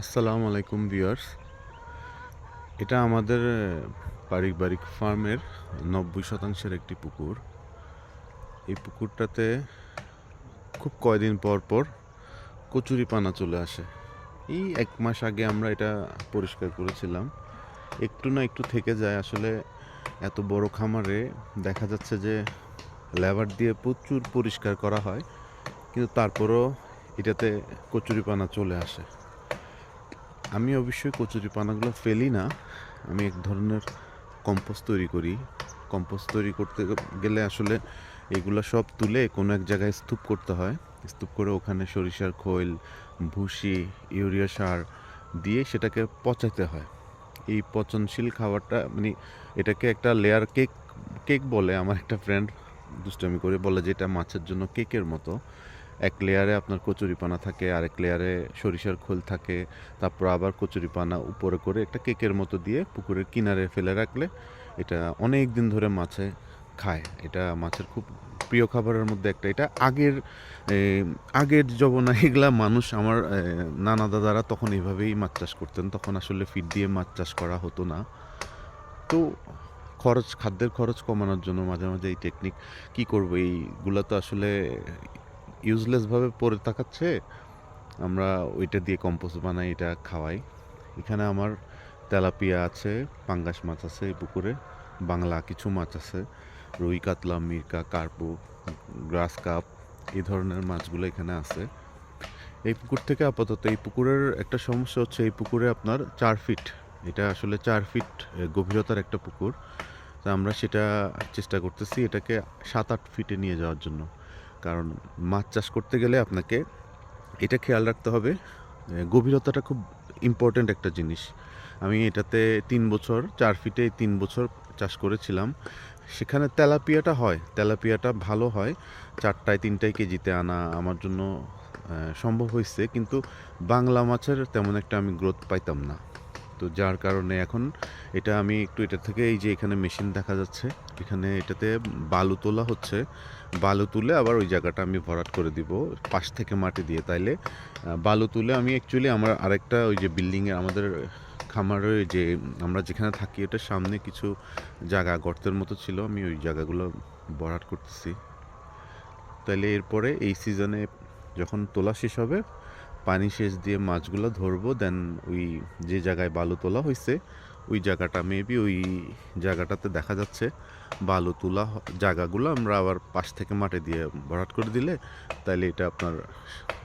আসসালামু আলাইকুম ভিউয়ার্স। এটা আমাদের পারিবারিক ফার্মের নব্বই শতাংশের একটি পুকুর। এই পুকুরটাতে খুব কয়দিন পর পর কচুরি পানা চলে আসে। এই এক মাস আগে আমরা এটা পরিষ্কার করেছিলাম। একটু না একটু থেকে যায়, আসলে এত বড় খামারে দেখা যাচ্ছে যে লেবার দিয়ে প্রচুর পরিষ্কার করা হয়, কিন্তু তারপরও এটাতে কচুরি পানা চলে আসে। আমি অবশ্যই কচুরি পানাগুলো ফেলি না। আমি এক ধরনের কম্পোস্ট তৈরি করি। কম্পোস্ট তৈরি করতে গেলে আসলে এগুলো সব তুলে কোনো এক জায়গায় স্তূপ করতে হয়। স্তূপ করে ওখানে সরিষার খৈল, ভুসি, ইউরিয়া সার দিয়ে সেটাকে পচাতে হয়। এই পচনশীল খাবারটা মানে এটাকে একটা লেয়ার কেক কেক বলে। আমার একটা ফ্রেন্ড দুষ্টামি করে বলে যে এটা মাছের জন্য কেকের মতো। এক লেয়ারে আপনার কচুরিপানা থাকে, আরেক লেয়ারে সরিষার খোল থাকে, তারপর আবার কচুরিপানা উপরে করে একটা কেকের মতো দিয়ে পুকুরের কিনারে ফেলে রাখলে এটা অনেক দিন ধরে মাছে খায়। এটা মাছের খুব প্রিয় খাবারের মধ্যে একটা। এটা আগের আগের জবনা এগুলা মানুষ আমার নানা দাদারা তখন এইভাবেই মাছ চাষ করতেন। তখন আসলে ফিড দিয়ে মাছ চাষ করা হতো না। তো খরচ, খাদ্যের খরচ কমানোর জন্য মাঝে মাঝে এই টেকনিক কি করব? এইগুলা তো আসলে ইউজলেসভাবে পড়ে থাকাচ্ছে, আমরা ওইটা দিয়ে কম্পোস্ট বানাই, এটা খাওয়াই। এখানে আমার তেলাপিয়া আছে, পাঙ্গাস মাছ আছে এই পুকুরে, বাংলা কিছু মাছ আছে। রুই, কাতলা, মিরকা, কার্পু, গ্রাস কাপ, এই ধরনের মাছগুলো এখানে আছে। এই পুকুর থেকে আপাতত, এই পুকুরের একটা সমস্যা হচ্ছে, এই পুকুরে আপনার চার ফিট এটা আসলে চার ফিট গভীরতার একটা পুকুর। তা আমরা সেটা চেষ্টা করতেছি, এটাকে সাত আট ফিটে নিয়ে যাওয়ার জন্য। কারণ মাছ চাষ করতে গেলে আপনাকে এটা খেয়াল রাখতে হবে গভীরতাটা খুব ইম্পর্ট্যান্ট একটা জিনিস। আমি এটাতে তিন বছর, চার ফিটে তিন বছর চাষ করেছিলাম। সেখানে তেলাপিয়াটা হয়, তেলাপিয়াটা ভালো হয়। চারটায়, তিনটায় কেজিতে আনা আমার জন্য সম্ভব হয়েছে। কিন্তু বাংলা মাছের তেমন একটা আমি গ্রোথ পাইতাম না। তো যার কারণে এখন এটা আমি একটু এটা থেকে এই যে এখানে মেশিন দেখা যাচ্ছে, এখানে এটাতে বালু তোলা হচ্ছে। বালু তুলে আবার ওই জায়গাটা আমি ভরাট করে দিব, পাশ থেকে মাটি দিয়ে। তাইলে বালু তুলে আমি অ্যাকচুয়ালি আমার আরেকটা ওই যে বিল্ডিংয়ে আমাদের খামারের যে আমরা যেখানে থাকি, ওটার সামনে কিছু জায়গা, গর্তের মতো ছিল, আমি ওই জায়গাগুলো ভরাট করতেছি। তাইলে এরপরে এই সিজনে যখন তোলা শেষ হবে, পানি শেষ দিয়ে মাছগুলো ধরবো দেন ওই যে জায়গায় বালু তোলা হয়েছে ওই জায়গাটা মেবি ওই জায়গাটাতে দেখা যাচ্ছে। বালু তোলা জায়গাগুলো আমরা আবার পাশ থেকে মাটি দিয়ে ভরাট করে দিলে তাইলে এটা আপনার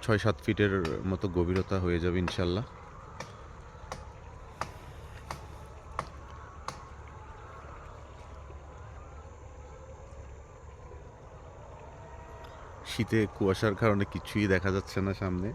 ছয় সাত ফিটের মতো গভীরতা হয়ে যাবে ইনশাল্লাহ। শীতে কুয়াশার কারণে কিছুই দেখা যাচ্ছে না সামনে।